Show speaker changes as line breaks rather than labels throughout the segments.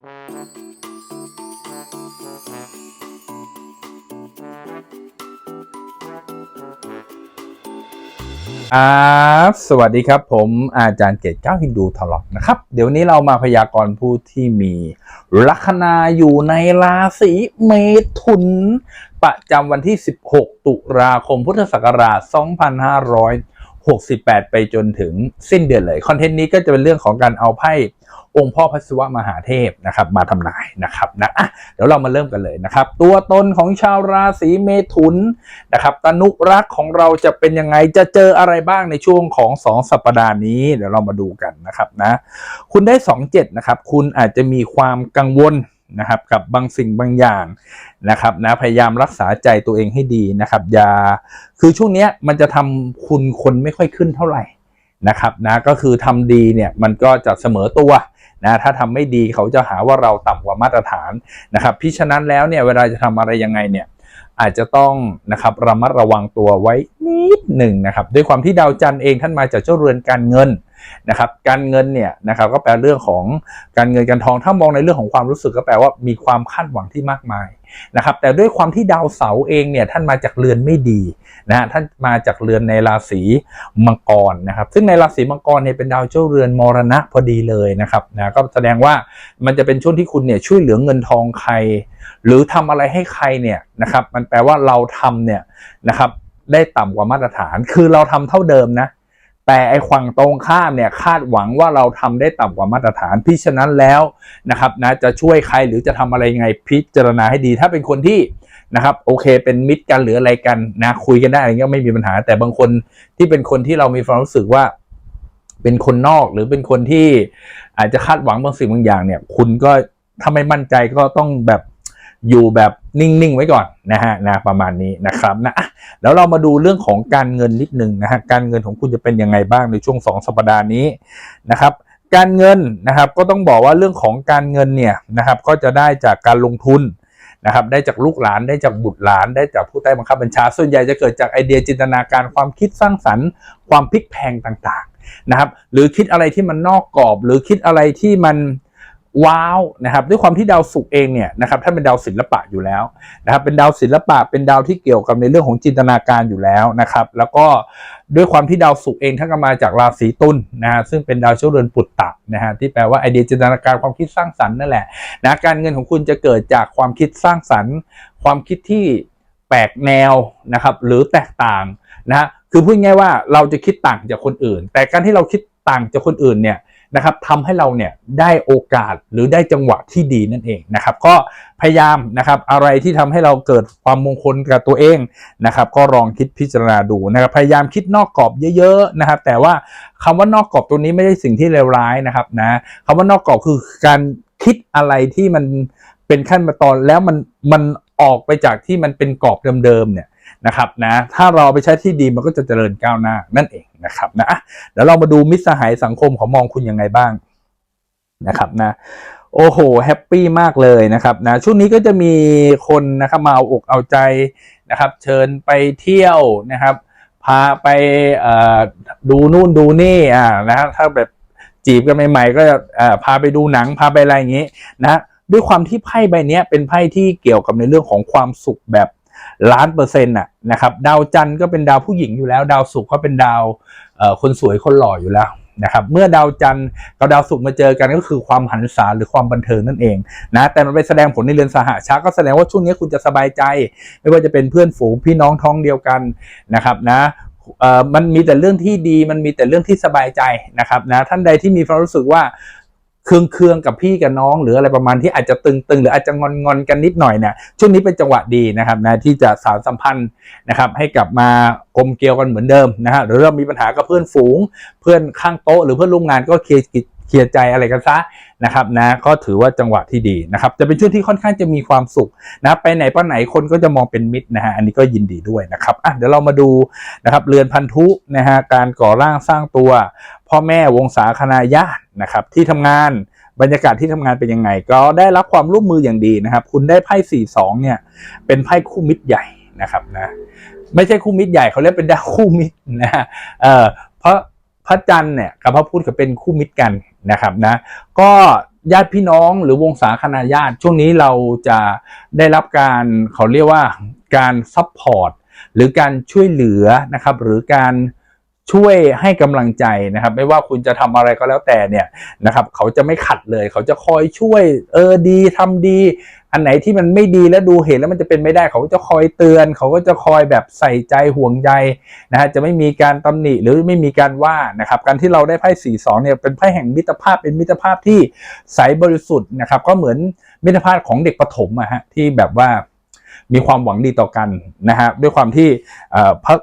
ครับสวัสดีครับผมอาจารย์เกตเก้าฮินดูทลอกนะครับ เดี๋ยวนนี้เรามาพยากรณ์ผู้ที่มีลัคนาอยู่ในราศีเมถุน ประจำวันที่ 16 ตุลาคมพุทธศักราช 2568 ไปจนถึงสิ้นเดือนเลย คอนเทนต์นี้ก็จะเป็นเรื่องของการเอาไพ่ องค์พ่อพระศิวะมหาเทพนะครับมาทำนายนะครับนะอะเดี๋ยวเรามาเริ่มกันเลยนะครับ ตัวตนของชาวราศีเมถุนนะครับตนุรักของเราจะเป็นยังไงจะเจออะไรบ้างในช่วงของ2สัปดาห์นี้เดี๋ยวเรามาดูกันนะครับนะคุณได้27นะครับคุณอาจจะมีความกังวลนะครับกับบางสิ่งบางอย่างนะครับนะพยายามรักษาใจตัวเองให้ดีนะครับอย่าคือช่วงนี้มันจะทำคุณคนไม่ค่อยขึ้นเท่าไหร่นะครับนะก็คือทำดีเนี่ยมันก็จะเสมอตัว นะถ้าทำไม่ดีเขาจะหาว่าเราต่ำกว่ามาตรฐานนะครับพิฉะนั้นแล้วเนี่ยเวลาจะทำอะไรยังไงเนี่ยอาจจะต้องนะครับระมัดระวังตัวไว้นิดหนึ่งนะครับด้วยความที่ดาวจันทร์เองท่านมาจากเจ้าเรือนการเงิน นะครับการเงินเนี่ยนะครับก็แปลเรื่องของการเงินการทองถ้ามองในเรื่องของความรู้สึกก็แปลว่ามีความคาดหวังที่มากมายนะครับแต่ด้วยความที่ดาวเสาร์เองเนี่ยท่านมาจากเรือนไม่ดีนะฮะท่านมาจากเรือนในราศีมังกรนะครับซึ่งในราศีมังกรเนี่ยเป็นดาวเจ้าเรือนมรณะพอดีเลยนะครับนะก็แสดงว่ามันจะเป็นช่วงที่คุณเนี่ยช่วยเหลือเงินทองใคร หรือทำอะไรให้ใครเนี่ยนะครับมันแปลว่าเราทำเนี่ยนะครับได้ต่ำกว่ามาตรฐานคือเราทำเท่าเดิมนะ แต่ไอ้ฝั่งตรงข้ามเนี่ยคาดหวังว่าเราทำได้ต่ำกว่ามาตรฐานพิฉะนั้นแล้วนะครับนะจะช่วยใครหรือจะทำอะไรไงพิจารณาให้ดี ถ้าเป็นคนที่นะครับโอเค เป็นมิตรกันหรืออะไรกันนะคุยกันได้อะไรเงี้ยไม่มีปัญหา แต่บางคนที่เป็นคนที่เรามีความรู้สึกว่าเป็นคนนอกหรือเป็นคนที่อาจจะคาดหวังบางสิ่งบางอย่างเนี่ย คุณก็ถ้าไม่มั่นใจก็ต้องแบบอยู่แบบ นิ่งๆ ไว้ก่อนนะฮะนะประมาณนี้นะครับนะแล้วเรามาดูเรื่องของการเงินนิดนึงนะฮะการเงินของคุณจะเป็นยังไงบ้างในช่วง 2 สัปดาห์นี้นะครับการเงินนะครับก็ต้องบอกว่าเรื่องของการเงินเนี่ยนะครับก็จะได้จากการลงทุนนะครับได้จากลูกหลานได้จากบุตรหลาน ได้จากผู้ใต้บังคับบัญชา ส่วนใหญ่จะเกิดจากไอเดียจินตนาการความคิดสร้างสรรค์ ความพลิกแพงต่างๆนะครับหรือคิดอะไรที่มันนอกกรอบ หรือคิดอะไรที่มัน ว้าวนะครับด้วยความที่ดาวศุกร์เองเนี่ยนะครับถ้านเป็นดาวศิลปะอยู่แล้วนะครับเป็นดาวศิลปะเป็นดาวที่เกี่ยวกับในเรื่องของจินตนาการอยู่แล้วนะครับ แล้วก็ด้วยความที่ดาวศุกร์เองท่านก็มาจากราศีตุลนะฮะซึ่งเป็นดาวเจ้าเรือนปุตตะนะฮะที่แปลว่าไอเดียจินตนาการความคิดสร้างสรรค์นั่นแหละนะการเงินของคุณจะเกิดจากความคิดสร้างสรรค์ ความคิดที่แปลกแนวนะครับหรือแตกต่างนะฮะคือพูดง่ายว่าเราจะคิดต่างจากคนอื่น แต่การที่เราคิดต่างจากคนอื่นเนี่ย นะครับทำให้เราเนี่ยได้โอกาสหรือได้จังหวะที่ดีนั่นเองนะครับ ก็พยายามนะครับอะไรที่ทำให้เราเกิดความมงคลกับตัวเองนะครับ ก็ลองคิดพิจารณาดูนะครับพยายามคิดนอกกรอบเยอะๆนะครับ แต่ว่าคำว่านอกกรอบตัวนี้ไม่ได้สิ่งที่เลวร้ายนะครับนะคำว่านอกกรอบคือการคิดอะไรที่มันเป็นขั้นมาตอนแล้วมันมันออกไปจากที่มันเป็นกรอบเดิมๆเนี่ย นะครับนะถ้าเราไปใช้ที่ดีมันก็จะเจริญก้าวหน้านั่นเองนะครับนะเดี๋ยวเรามาดูมิตรสหายสังคมของมองคุณยังไงบ้างนะครับนะโอ้โหแฮปปี้มากเลยนะครับนะช่วงนี้ก็จะมีคนนะครับมาเอาอกเอาใจนะครับ เชิญไปเที่ยวนะครับ พาไปดูนู่นดูนี่อ่านะฮะถ้าแบบจีบกันใหม่ๆก็จะพาไปดูหนังพาไปอะไรอย่างนี้นะด้วยความที่ไพ่ใบนี้เป็นไพ่ที่เกี่ยวกับในเรื่องของความสุขแบบ ล้านเปอร์เซ็นต์น่ะนะครับดาวจันทร์ก็เป็นดาวผู้หญิงอยู่แล้ว ดาวศุกร์ก็เป็นดาวคนสวยคนหล่ออยู่แล้วนะครับเมื่อดาวจันทร์กับดาวศุกร์มาเจอกันก็คือความหันษาหรือความบันเทิงนั่นเองนะแต่มันไปแสดงผลในเรือนสหชาก็แสดงว่าช่วงนี้คุณจะสบายใจ ไม่ว่าจะเป็นเพื่อนฝูงพี่น้องท้องเดียวกันนะครับนะมันมีแต่เรื่องที่ดีมันมีแต่เรื่องที่สบายใจนะครับนะท่านใดที่มีความรู้สึกว่า เคืองเคืองๆกับพี่กับน้อง หรืออะไรประมาณที่อาจจะตึงๆ หรืออาจจะงอนงอนๆกันนิดหน่อยเนี่ยช่วงนี้เป็นจังหวะดีนะครับนะที่จะสารสัมพันธ์นะครับให้กลับมากลมเกลียวกันเหมือนเดิมนะฮะหรือเริ่มมีปัญหากับเพื่อนฝูง เพื่อนข้างโต๊ะหรือเพื่อนร่วมงานก็เคลียร์กิจ เคลียร์ใจอะไรกันซะนะครับนะก็ถือว่าจังหวะที่ดีนะครับจะเป็นช่วงที่ค่อนข้างจะมีความสุขนะไปไหนไปไหนคนก็จะมองเป็นมิตรนะฮะอันนี้ก็ยินดีด้วยนะครับอะเดี๋ยวเรามาดูนะครับเรือนพันธุนะฮะการก่อร่างสร้างตัว พ่อแม่วงศาคณาญาตินะครับที่ทำงานบรรยากาศที่ทำงานเป็นยังไง ก็ได้รับความร่วมมืออย่างดีนะครับ คุณได้ไพ่สี่สองเนี่ยเป็นไพ่คู่มิตรใหญ่นะครับนะไม่ใช่คู่มิตรใหญ่เขาเรียกเป็นดาวคู่มิตรนะฮะเอ่อเพราะ พระจันทร์เนี่ยกับพระพุธก็เป็นคู่มิตรกันนะครับนะก็ญาติพี่น้องหรือวงศาคณาญาติ ช่วงนี้เราจะได้รับการเขาเรียกว่าการซัพพอร์ตหรือการช่วยเหลือนะครับ หรือการช่วยให้กำลังใจนะครับ ไม่ว่าคุณจะทำอะไรก็แล้วแต่เนี่ยนะครับ เขาจะไม่ขัดเลย เขาจะคอยช่วยเออดีทำดี อันไหนที่มันไม่ดีแล้วดูเห็นแล้วมันจะเป็นไม่ได้เขาก็จะคอยเตือน เขาก็จะคอยแบบใส่ใจห่วงใยนะฮะจะไม่มีการตำหนิหรือไม่มีการว่านะครับการที่เราได้ไพ่สี่สองเนี่ยเป็นไพ่แห่งมิตรภาพเป็นมิตรภาพที่ใสบริสุทธิ์นะครับก็เหมือนมิตรภาพของเด็กประถมอะฮะที่แบบว่ามีความหวังดีต่อกันนะฮะด้วยความที่เอ่อพระ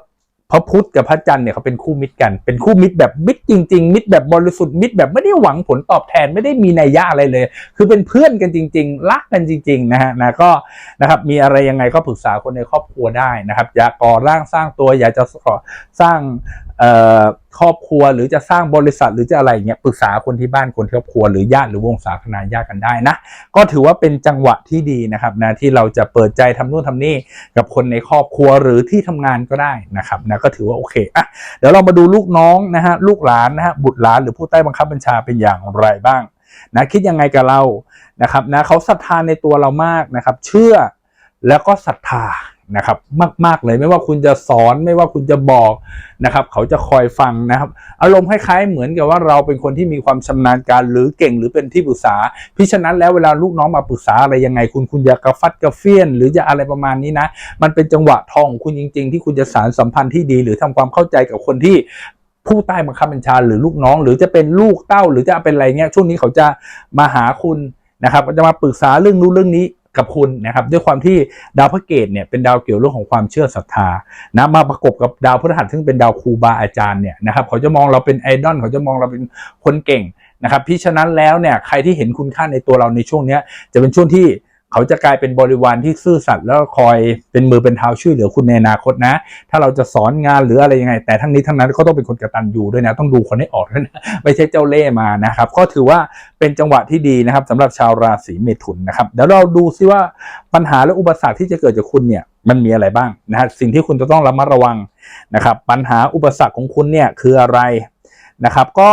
พระพุธกับพระจันทร์เนี่ยเขาเป็นคู่มิตรกัน เป็นคู่มิตรแบบมิตรจริง ๆ มิตรแบบบริสุทธิ์มิตรแบบไม่ได้หวังผลตอบแทนไม่ได้มีนัยยะอะไรเลย คือเป็นเพื่อนกันจริง ๆ รักกันจริง ๆ นะฮะนะก็นะครับมีอะไรยังไงก็ปรึกษาคนในครอบครัวได้นะครับ อยากก่อร่างสร้างตัวอยากจะสร้าง ครอบครัวหรือจะสร้างบริษัทหรือจะอะไรอย่างเงี้ยปรึกษาคนที่บ้านคนที่ครอบครัวหรือญาติหรือวงศาคณาญาติกันได้นะ ก็ถือว่าเป็นจังหวะที่ดีนะครับนะที่เราจะเปิดใจทำนู่นทำนี่กับคนในครอบครัวหรือที่ทำงานก็ได้นะครับนะก็ถือว่าโอเคอะเดี๋ยวเรามาดูลูกน้องนะฮะลูกหลานนะฮะบุตรหลานหรือผู้ใต้บังคับบัญชาเป็นอย่างไรบ้างนะคิดยังไงกับเรานะครับนะเขาศรัทธาในตัวเรามากนะครับ เชื่อแล้วก็ศรัทธา นะครับมากๆเลยไม่ว่าคุณจะสอนไม่ว่าคุณจะบอกนะครับ เขาจะคอยฟังนะครับอารมณ์คล้ายๆเหมือนกับว่าเราเป็นคนที่มีความชำนาญการหรือเก่งหรือเป็นที่ปรึกษา พิฉะนั้นแล้วเวลาลูกน้องมาปรึกษาอะไรยังไงคุณคุณอย่ากระฟัดกระเฟี้ยน หรือจะอะไรประมาณนี้นะ มันเป็นจังหวะทองของคุณจริง ๆ ที่คุณจะสารสัมพันธ์ที่ดี หรือทำความเข้าใจกับคนที่ผู้ใต้บังคับบัญชาหรือลูกน้อง หรือจะเป็นลูกเต้าหรือจะเป็นอะไรเงี้ยช่วงนี้เขาจะมาหาคุณนะครับจะมาปรึกษาเรื่องนู้นเรื่องนี้ กับคุณนะครับด้วยความที่ดาวพระเกตเนี่ยเป็นดาวเกี่ยวเรื่องของความเชื่อศรัทธานะมาประกบกับดาวพฤหัสซึ่งเป็นดาวครูบาอาจารย์เนี่ยนะครับเขาจะมองเราเป็นไอดอลเขาจะมองเราเป็นคนเก่งนะครับพิฉะนั้นแล้วเนี่ยใครที่เห็นคุณค่าในตัวเราในช่วงนี้จะเป็นช่วงที่ เขาจะกลายเป็นบริวารที่ซื่อสัตย์แล้วคอยเป็นมือเป็นเท้าช่วยเหลือคุณในอนาคตนะ ถ้าเราจะสอนงานหรืออะไรยังไง แต่ทั้งนี้ทั้งนั้นก็ต้องเป็นคนกระตัญญูด้วยนะ ต้องดูคนให้ออกด้วยนะไม่ใช่เจ้าเล่มานะครับ ก็ถือว่าเป็นจังหวะที่ดีนะครับสำหรับชาวราศีเมถุนนะครับเดี๋ยวเราดูซิว่าปัญหาและอุปสรรคที่จะเกิดจากคุณเนี่ยมันมีอะไรบ้างนะฮะสิ่งที่คุณจะต้องระมัดระวังนะครับ ปัญหาอุปสรรคของคุณเนี่ยคืออะไรนะครับ ก็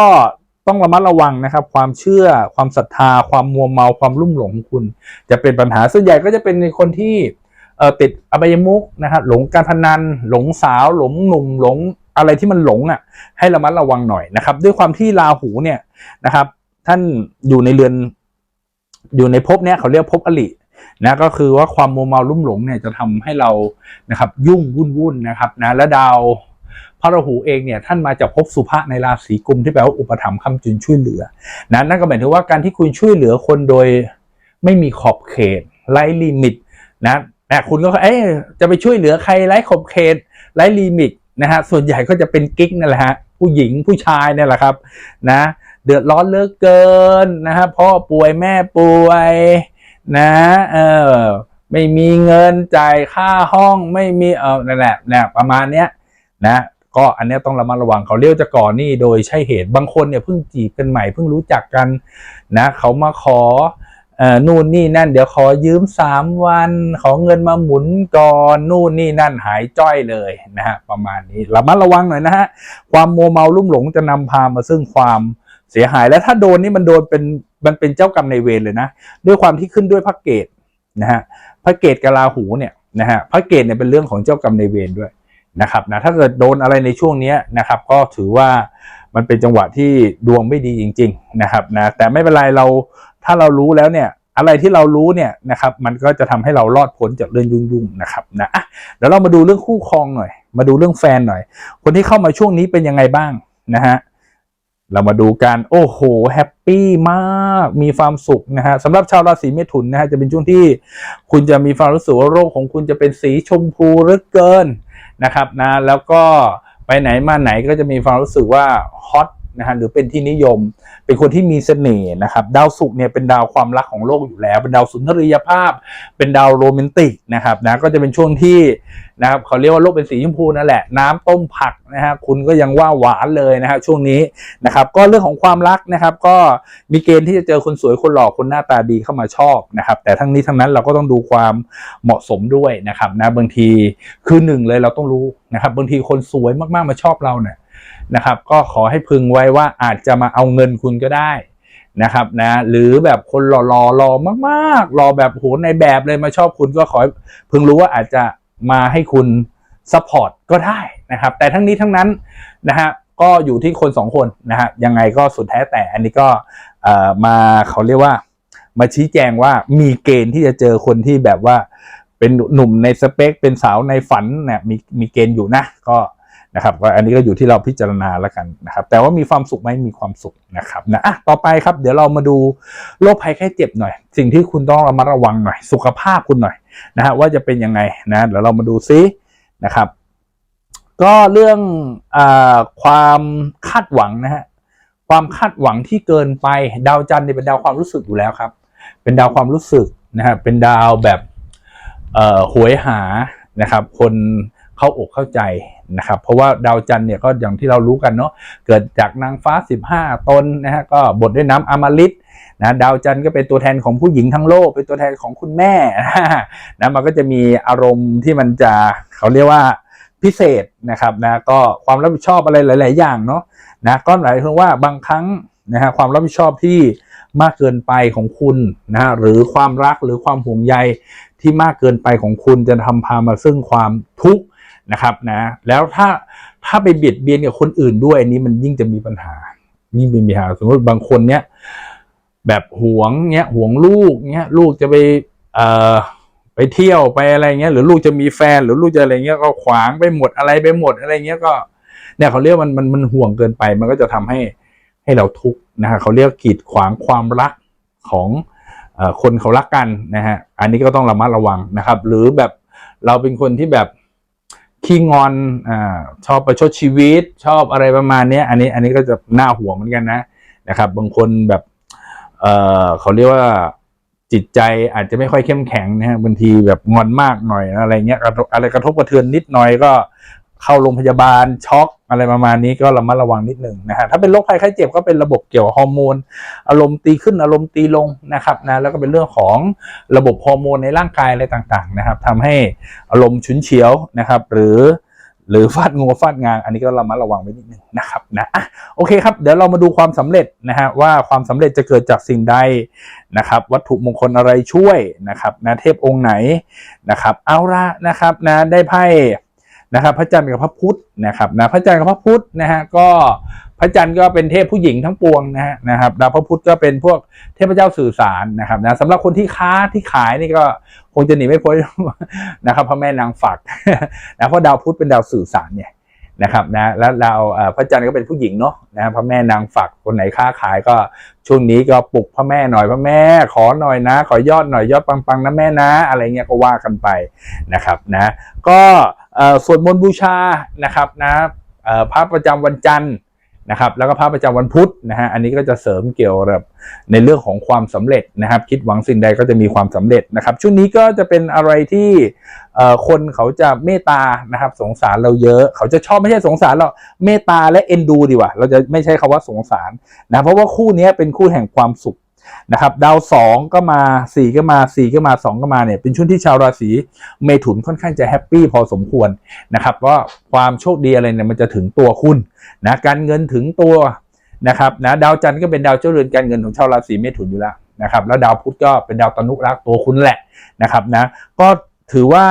ต้องระมัดระวังนะครับ ความเชื่อความศรัทธา ความมัวเมาความลุ่มหลงของคุณ จะเป็นปัญหาส่วนใหญ่ก็จะเป็นในคนที่ติดอบายมุกนะครับหลงการพนัน หลงสาว หลงหนุ่มหลงอะไรที่มันหลงอะ ให้ระมัดระวังหน่อยนะครับ ด้วยความที่ราหูเนี่ยนะครับ ท่านอยู่ในเรือน อยู่ในภพเนี้ยเขาเรียกภพอลินะก็คือว่าความมัวเมาลุ่มหลงเนี่ยจะทำให้เรานะครับ ยุ่งวุ่นวุ่นนะครับนะและดาว ระราหูเองเนี่ยท่านมาจากภพสุภะในราศีกุมที่แปลว่าอุปถัมภ์คำจุนช่วยเหลือนะนั่นก็หมายถึงว่าการที่คุณช่วยเหลือคนโดยไม่มีขอบเขตไร้ลิมิตนะแต่คุณก็เอ๊จะไปช่วยเหลือใครไร้ขอบเขตไร้ลิมิตนะฮะส่วนใหญ่ก็จะเป็นกิ๊กนั่นแหละฮะผู้หญิงผู้ชายเนี่ยแหละครับนะเดือดร้อนเลือเกินนะฮะพ่อป่วยแม่ป่วยนะเออไม่มีเงินจ่ายค่าห้องไม่มีเออนั่นแหละนะประมาณเนี้ยนะ ก็อันนี้ต้องระมัดระวังเขาเรียกจะก่อนนี้โดยใช่เหตุบางคนเนี่ยเพิ่งจีบกันใหม่เพิ่งรู้จักกันนะเขามาขอเออนู่นนี่นั่น เดี๋ยวขอยืมสามวัน ขอเงินมาหมุนก่อนนู่นนี่นั่นหายจ้อยเลยนะฮะประมาณนี้ระมัดระวังหน่อยนะฮะความโมเมาลุ่มหลงจะนำพามาซึ่งความเสียหายและถ้าโดนนี่มันโดนเป็นมันเป็นเจ้ากรรมในเวรเลยนะ ด้วยความที่ขึ้นด้วยพระเกตนะฮะพระเกตกับราหูเนี่ยนะฮะพระเกตเนี่ยเป็นเรื่องของเจ้ากรรมในเวรด้วย นะครับนะถ้าเกิดโดนอะไรในช่วงนี้นะครับ ก็ถือว่ามันเป็นจังหวะที่ดวงไม่ดีจริง ๆ นะครับนะแต่ไม่เป็นไรเราถ้าเรารู้แล้วเนี่ยอะไรที่เรารู้เนี่ยนะครับมันก็จะทำให้เรารอดพ้นจากเรื่องยุ่งๆนะครับนะอะเดี๋ยวเรามาดูเรื่องคู่ครองหน่อย มาดูเรื่องแฟนหน่อย คนที่เข้ามาช่วงนี้เป็นยังไงบ้างนะฮะเรามาดูกันโอ้โหแฮปปี้มากมีความสุขนะฮะสำหรับชาวราศีเมถุนนะฮะจะเป็นช่วงที่คุณจะมีความรู้สึกว่าโรคของคุณจะเป็นสีชมพูเหลือเกิน นะครับนะแล้วก็ไปไหนมาไหนก็จะมีความรู้สึกว่าฮอต นะฮะหรือเป็นที่นิยม เป็นคนที่มีเสน่ห์นะครับ ดาวศุกร์เนี่ยเป็นดาวความรักของโลกอยู่แล้ว เป็นดาวสุนทรียภาพ เป็นดาวโรแมนติกนะครับนะก็จะเป็นช่วงที่นะครับเขาเรียกว่าโลกเป็นสีชมพูนั่นแหละ น้ำต้มผักนะฮะคุณก็ยังว่าหวานเลยนะฮะช่วงนี้นะครับก็เรื่องของความรักนะครับ ก็มีเกณฑ์ที่จะเจอคนสวยคนหล่อคนหน้าตาดีเข้ามาชอบนะครับแต่ทั้งนี้ทั้งนั้นเราก็ต้องดูความเหมาะสมด้วยนะครับนะบางทีคือหนึ่งเลยเราต้องรู้นะครับบางทีคนสวยมากๆมาชอบเราเนี่ย นะครับ ก็ขอให้พึงไว้ว่าอาจจะมาเอาเงินคุณก็ได้นะครับนะหรือแบบคนหล่อๆหล่อมากๆหล่อแบบโหในแบบเลยมาชอบคุณก็ขอพิ่งรู้ว่าอาจจะมาให้คุณซัพพอร์ตก็ได้นะครับ แต่ทั้งนี้ทั้งนั้นนะฮะก็อยู่ที่คนสองคนนะฮะยังไงก็สุดแท้แต่อันนี้ก็เอ่อมาเขาเรียกว่า มาชี้แจงว่ามีเกณฑ์ที่จะเจอคนที่แบบว่าเป็นหนุ่มในสเปค เป็นสาวในฝันเนี่ยมีมีเกณฑ์อยู่นะ ก็ นะครับก็อันนี้ก็อยู่ที่เราพิจารณาแล้วกันนะครับ แต่ว่ามีความสุขไหมมีความสุขนะครับนะอะต่อไปครับ เดี๋ยวเรามาดูโรคภัยไข้เจ็บหน่อย สิ่งที่คุณต้องระมัดระวังหน่อย สุขภาพคุณหน่อยนะฮะว่าจะเป็นยังไงนะเดี๋ยวเรามาดูซินะครับ ก็เรื่องอความคาดหวังนะฮะความคาดหวังที่เกินไปดาวจันทร์เนี่ยเป็นดาวความรู้สึกอยู่แล้วครับ เป็นดาวความรู้สึกนะฮะเป็นดาวแบบหวยหานะครับ คน เข้าอกเข้าใจนะครับ เพราะว่าดาวจันทร์เนี่ยก็อย่างที่เรารู้กันเนาะเกิดจากนางฟ้า 15 ตนนะฮะก็บทด้วยน้ำอมฤตนะดาวจันทร์ก็เป็นตัวแทนของผู้หญิงทั้งโลก เป็นตัวแทนของคุณแม่นะมันก็จะมีอารมณ์ที่มันจะเขาเรียกว่าพิเศษนะครับนะก็ความรับผิดชอบอะไรหลาย ๆ อย่างเนาะนะก็หมายถึงว่าบางครั้งนะฮะความรับผิดชอบที่มากเกินไปของคุณนะฮะหรือความรักหรือความห่วงใยที่มากเกินไปของคุณจะทำพามาซึ่งความทุกข์ นะครับนะแล้วถ้าถ้าไปเบียดเบียนกับคนอื่นด้วยอันนี้มันยิ่งจะมีปัญหา ยิ่งเป็นปัญหาสมมติบางคนเนี้ยแบบหวงเนี้ยหวงลูกเนี้ยลูกจะไปเอ่อไปเที่ยวไปอะไรเงี้ยหรือลูกจะมีแฟนหรือลูกจะอะไรเงี้ยก็ขวางไปหมดอะไรไปหมดอะไรเงี้ยก็เนี่ยเขาเรียกมันมันมันห่วงเกินไป มันก็จะทำให้ให้เราทุกข์นะฮะเขาเรียกกีดขวางความรักของเอ่อคนเขารักกันนะฮะอันนี้ก็ต้องระมัดระวังนะครับ หรือแบบเราเป็นคนที่แบบ ขี้งอนอ่าชอบประชดชีวิต ชอบอะไรประมาณนี้อันนี้อันนี้ก็จะน่าห่วงเหมือนกันนะนะครับ บางคนแบบเอ่อเขาเรียกว่าจิตใจอาจจะไม่ค่อยเข้มแข็งนะฮะบางทีแบบงอนมากหน่อยอะไรเงี้ยอะไรกระทบกระเทือนนิดหน่อยก็ เข้าโรงพยาบาลช็อกอะไรประมาณนี้ก็ระมัดระวังนิดหนึ่งนะฮะถ้าเป็นโรคภัยไข้เจ็บก็เป็นระบบเกี่ยวกับฮอร์โมนอารมณ์ตีขึ้นอารมณ์ตีลงนะครับนะแล้วก็เป็นเรื่องของระบบฮอร์โมนในร่างกายอะไรต่างๆนะครับทำให้อารมณ์ฉุนเฉียวนะครับ หรือหรือฟาดงัวฟาดงางอันนี้ก็ระมัดระวังไว้นิดนึงนะครับนะอะโอเคครับ เดี๋ยวเรามาดูความสำเร็จนะฮะว่าความสำเร็จจะเกิดจากสิ่งใดนะครับ วัตถุมงคลอะไรช่วยนะครับนะเทพองค์ไหนนะครับ เอาละนะครับนะได้ไพ่ นะครับพระจันทร์กับพระพุธนะครับนะพระจันทร์กับพระพุธนะฮะก็พระจันทร์ก็เป็นเทพผู้หญิงทั้งปวงนะฮะนะครับดาวพระพุธก็เป็นพวกเทพเจ้าสื่อสารนะครับนะสำหรับคนที่ค้าที่ขายนี่ก็คงจะหนีไม่พ้นนะครับพระแม่นางฝักนะเพราะดาวพุธเป็นดาวสื่อสารเนี่ย นะครับนะแล้วดาวเราพระจันทร์ก็เป็นผู้หญิงเนาะนะพระแม่นางฝักคนไหนค้าขายก็ช่วงนี้ก็ปลุกพระแม่หน่อยพระแม่ขอหน่อยนะ ขอยอดหน่อยยอดปังๆนะแม่นะ อะไรเงี้ยก็ว่ากันไปนะครับนะก็สวดมนต์บูชานะครับนะพระประจำวันจันทร์ นะครับแล้วก็พระประจำวันพุธนะฮะอันนี้ก็จะเสริมเกี่ยวกับในเรื่องของความสำเร็จนะครับ คิดหวังสิ่งใดก็จะมีความสำเร็จนะครับ ช่วงนี้ก็จะเป็นอะไรที่คนเขาจะเมตตานะครับ สงสารเราเยอะ เขาจะชอบไม่ใช่สงสารเราเมตตาและเอ็นดูดีกว่า เราจะไม่ใช้คาว่าสงสารนะเพราะว่าคู่นี้เป็นคู่แห่งความสุข นะครับดาวสองก็มาสี่ก็มาสี่ก็มาสองก็มาเนี่ยเป็นช่วงที่ชาวราศีเมถุนค่อนข้างจะแฮปปี้พอสมควรนะครับว่าความโชคดีอะไรเนี่ยมันจะถึงตัวคุณนะการเงินถึงตัวนะครับนะดาวจันทร์ก็เป็นดาวเจ้าเรือนการเงินของชาวราศีเมถุนอยู่แล้วนะครับแล้วดาวพุธก็เป็นดาวตนุรักษ์ตัวคุณแหละนะครับนะก็ถือว่า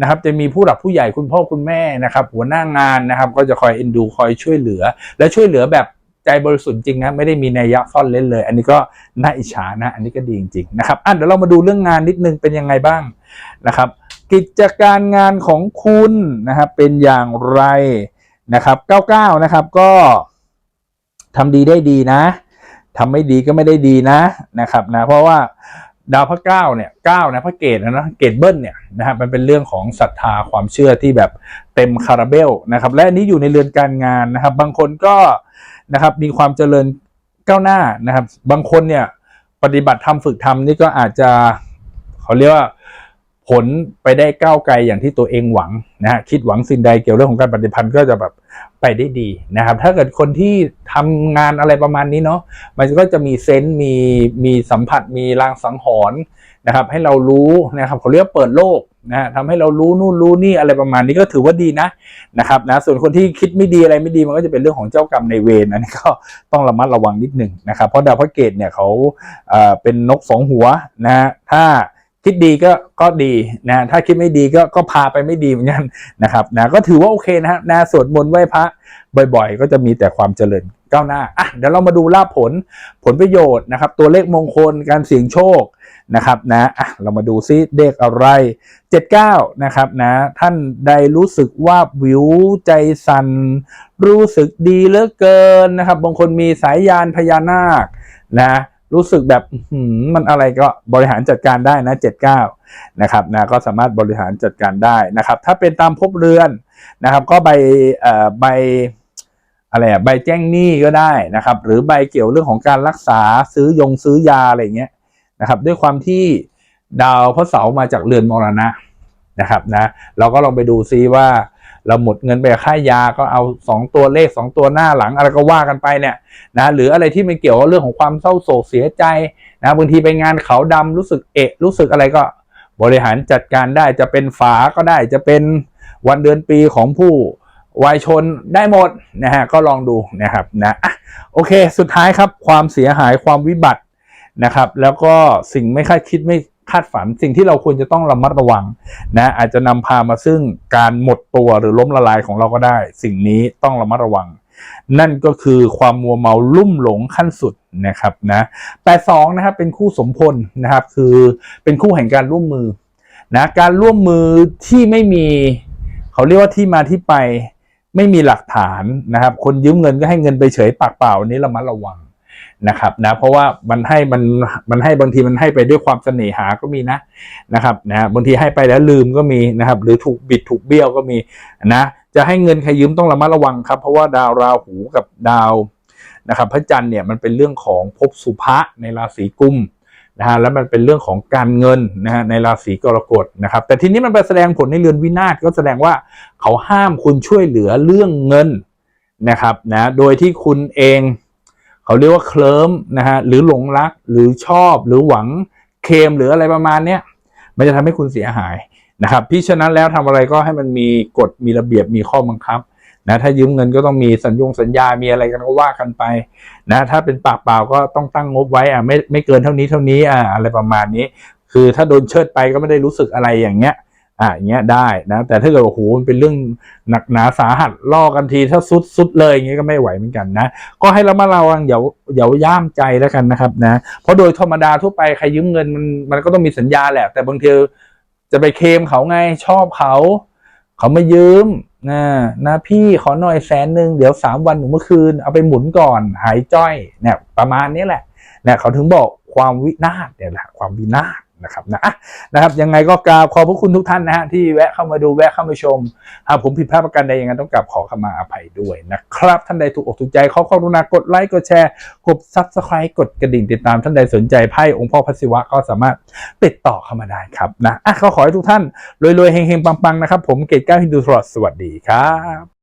นะครับจะมีผู้หลักผู้ใหญ่คุณพ่อคุณแม่นะครับ หัวหน้างานนะครับ ก็จะคอยเอ็นดูคอยช่วยเหลือ และช่วยเหลือแบบ ใจบริสุทธิ์จริงนะไม่ได้มีนัยยะซ่อนเล่นเลย อันนี้ก็น่าอิจฉานะ อันนี้ก็ดีจริงๆนะครับอะเดี๋ยวเรามาดูเรื่องงานนิดนึงเป็นยังไงบ้างนะครับ กิจการงานของคุณนะครับเป็นอย่างไรนะครับ99นะครับก็ทำดีได้ดีนะทำไม่ดีก็ไม่ได้ดีนะนะครับนะเพราะว่า ดาวพระเก้าเนี่ยเก้านะพระเกตนะนะเกตเบิ้ลเนี่ยนะครับมันเป็นเรื่องของศรัทธาความเชื่อที่แบบเต็มคาราเบลนะครับ และนนี้อยู่ในเรือนการงานนะครับ บางคนก็นะครับมีความเจริญก้าวหน้านะครับ บางคนเนี่ยปฏิบัติธรรมฝึกธรรมนี่ก็อาจจะเขาเรียกว่า ผลไปได้ก้าวไกลอย่างที่ตัวเองหวังนะฮะคิดหวังสิ่งใดเกี่ยวเรื่องของการปฏิพันธ์ก็จะแบบไปได้ดีนะครับ ถ้าเกิดคนที่ทำงานอะไรประมาณนี้เนาะมันก็จะมีเซนส์มีมีสัมผัสมีรางสังหรณ์นะครับ ให้เรารู้นะครับเขาเรียกว่าเปิดโลกนะฮะทำให้เรารู้นู่นรู้นี่อะไรประมาณนี้ก็ถือว่าดีนะนะครับนะส่วนคนที่คิดไม่ดีอะไรไม่ดีมันก็จะเป็นเรื่องของเจ้ากรรมในเวรอันนี้ก็ต้องระมัดระวังนิดหนึ่งนะครับ เพราะดาวพระเกตเนี่ยเขาเอ่อเป็นนกสองหัวนะฮะถ้า คิดดีก็ก็ดีนะถ้าคิดไม่ดีก็ก็พาไปไม่ดีเหมือนกันนะครับนะก็ถือว่าโอเคนะฮะนะสวดมนต์ไหว้พระบ่อยๆ ก็จะมีแต่ความเจริญก้าวหน้าอะเดี๋ยวเรามาดูลาภผลผลประโยชน์นะครับ ตัวเลขมงคลการเสี่ยงโชคนะครับนะอะเรามาดูซิเลขอะไร 79นะครับนะท่านใดรู้สึกว่าวิวใจสัน่นรู้สึกดีเหลือเกินนะครับบางคนมีสายยานพญานาคนะ รู้สึกแบบมันอะไรก็บริหารจัดการได้นะ 79 นะครับนะก็สามารถบริหารจัดการได้นะครับ ถ้าเป็นตามภพเรือนนะครับ ก็ใบเอ่อใบอะไรอะใบแจ้งหนี้ก็ได้นะครับ หรือใบเกี่ยวเรื่องของการรักษาซื้อยงซื้อยาอะไรเงี้ยนะครับ ด้วยความที่ดาวพระเสาร์มาจากเรือนมรณะนะครับนะเราก็ลองไปดูซิว่า เราหมดเงินไปค่ายาก็เอา 2 ตัวเลข 2 ตัวหน้าหลังอะไรก็ว่ากันไปเนี่ยนะหรืออะไรที่มันเกี่ยวกับเรื่องของความเศร้าโศกเสียใจนะบางทีไปงานเขาดำรู้สึกเอะรู้สึกอะไรก็บริหารจัดการได้จะเป็นฝาก็ได้จะเป็นวันเดือนปีของผู้วายชนได้หมดนะฮะก็ลองดูนะครับนะอะโอเค สุดท้ายครับความเสียหายความวิบัตินะครับ แล้วก็สิ่งไม่คาดคิดไม่ คาดฝันสิ่งที่เราควรจะต้องระมัดระวังนะอาจจะนำพามาซึ่งการหมดตัวหรือล้มละลายของเราก็ได้ สิ่งนี้ต้องระมัดระวัง นั่นก็คือความมัวเมาลุ่มหลงขั้นสุดนะครับนะแต่สองนะครับเป็นคู่สมพลนะครับคือเป็นคู่แห่งการร่วมมือนะการร่วมมือที่ไม่มีเขาเรียกว่าที่มาที่ไปไม่มีหลักฐานนะครับ คนยืมเงินก็ให้เงินไปเฉยปากเปล่านี้ระมัดระวัง นะครับนะเพราะว่ามันให้มันมันให้บางทีมันให้ไปด้วยความเสน่หาก็มีนะนะครับนะบางทีให้ไปแล้วลืมก็มีนะครับ หรือถูกบิดถูกเบี้ยวก็มีนะจะให้เงินใครยืมต้องระมัดระวังครับ เพราะว่าดาวราหูกับดาวนะครับพระจันทร์เนี่ยมันเป็นเรื่องของภพสุภะในราศีกุมนะฮะแล้วมันเป็นเรื่องของการเงินนะฮะในราศีกรกฎนะครับ แต่ทีนี้มันไปแสดงผลในเรือนวินาศก็แสดงว่าเขาห้ามคุณช่วยเหลือเรื่องเงินนะครับนะโดยที่คุณเอง เขาเรียกว่าเคลิ้มนะฮะหรือหลงรักหรือชอบหรือหวังเคมหรืออะไรประมาณเนี้ยมันจะทำให้คุณเสียหายนะครับพี่ฉะนั้นแล้วทำอะไรก็ให้มันมีกฎมีระเบียบมีข้อบังคับนะถ้ายืมเงินก็ต้องมีสัญญงสัญญา มีอะไรกันก็ว่ากันไปนะถ้าเป็นปากเปล่าก็ต้องตั้งงบไว้อะไม่ไม่เกินเท่านี้เท่านี้อ่าอะไรประมาณนี้ คือถ้าโดนเชิดไปก็ไม่ได้รู้สึกอะไรอย่างเงี้ย อ่าอย่างเงี้ยได้นะแต่ถ้าเกิดว่าโอ้โหมันเป็นเรื่องหนักหนาสาหัสล่อกันทีถ้าสุดสุดเลยอย่างเงี้ยก็ไม่ไหวเหมือนกันนะ ก็ให้เรามาระวังอย่าอย่าย่ามใจแล้วกันนะครับนะเพราะโดยธรรมดาทั่วไปใครยืมเงินมันมันก็ต้องมีสัญญาแหละ แต่บางทีจะไปเคมเขาไงชอบเขา เขามายืมนะนะพี่ขอหน่อยแสนหนึ่งเดี๋ยวสามวันหนูเมื่อคืนเอาไปหมุนก่อนหายจ้อยเนี่ยประมาณนี้แหละเนี่ยเขาถึงบอกความวินาศเนี่ยแหละความวินาศ นะครับนะนะครับยังไงก็กราบขอบพระคุณทุกท่านนะฮะที่แวะเข้ามาดูแวะเข้ามาชม หากผมผิดพลาดประการใดยังไงต้องกราบขอขมาอภัยด้วยนะครับ ท่านใดถูกอกถูกใจขอความรุณากดไลค์กดแชร์กดซับสไครต์กดกระดิ่งติดตามท่านใดสนใจไพ่องค์พ่อพระศิวะก็สามารถติดต่อเข้ามาได้ครับนะอะก็ขอให้ทุกท่านรวยๆเฮงๆปังๆนะครับผมเกตก้าฮินดูทรอดสวัสดีครับ